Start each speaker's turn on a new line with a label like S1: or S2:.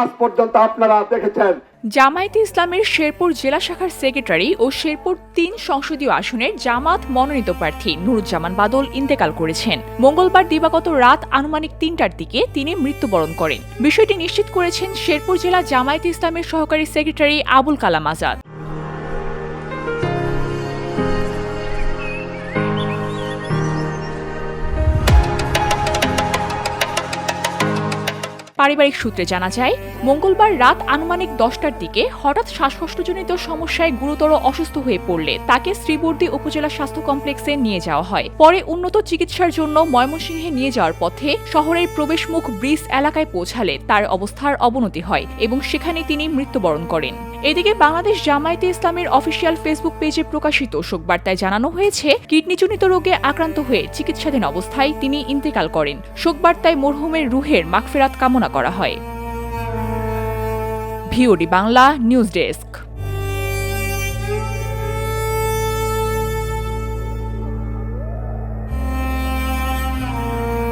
S1: আজ পর্যন্ত আপনারা দেখেছেন।
S2: জামায়াতে ইসলামের শেরপুর জেলা শাখার সেক্রেটারি ও শেরপুর তিন সংসদীয় আসনের জামাত মনোনীত প্রার্থী নুরুজ্জামান বাদল ইন্তেকাল করেছেন। মঙ্গলবার দিবাগত রাত আনুমানিক তিনটার দিকে তিনি মৃত্যুবরণ করেন। বিষয়টি নিশ্চিত করেছেন শেরপুর জেলা জামায়াতে ইসলামের সহকারী সেক্রেটারি আবুল কালাম আজাদ। পারিবারিক সূত্রে জানা যায়, মঙ্গলবার রাত আনুমানিক দশটার দিকে হঠাৎ শ্বাসকষ্টজনিত সমস্যায় গুরুতর অসুস্থ হয়ে পড়লে তাকে শ্রীবর্দী উপজেলা স্বাস্থ্য কমপ্লেক্সে নিয়ে যাওয়া হয়। পরে উন্নত চিকিৎসার জন্য ময়মনসিংহে নিয়ে যাওয়ার পথে শহরের প্রবেশমুখ ব্রিজ এলাকায় পৌঁছালে তার অবস্থার অবনতি হয় এবং সেখানে তিনি মৃত্যুবরণ করেন। এদিকে বাংলাদেশ জামায়াতে ইসলামের অফিসিয়াল ফেসবুক পেজে প্রকাশিত শোক বার্তায় জানানো হয়েছে কিডনিজনিত রোগে আক্রান্ত হয়ে চিকিৎসাধীন অবস্থায় তিনি ইন্তেকাল করেন। শোক বার্তায় মরহুমের রুহের মাগফেরাত কামনা করা হয়। VOD Bangla news desk.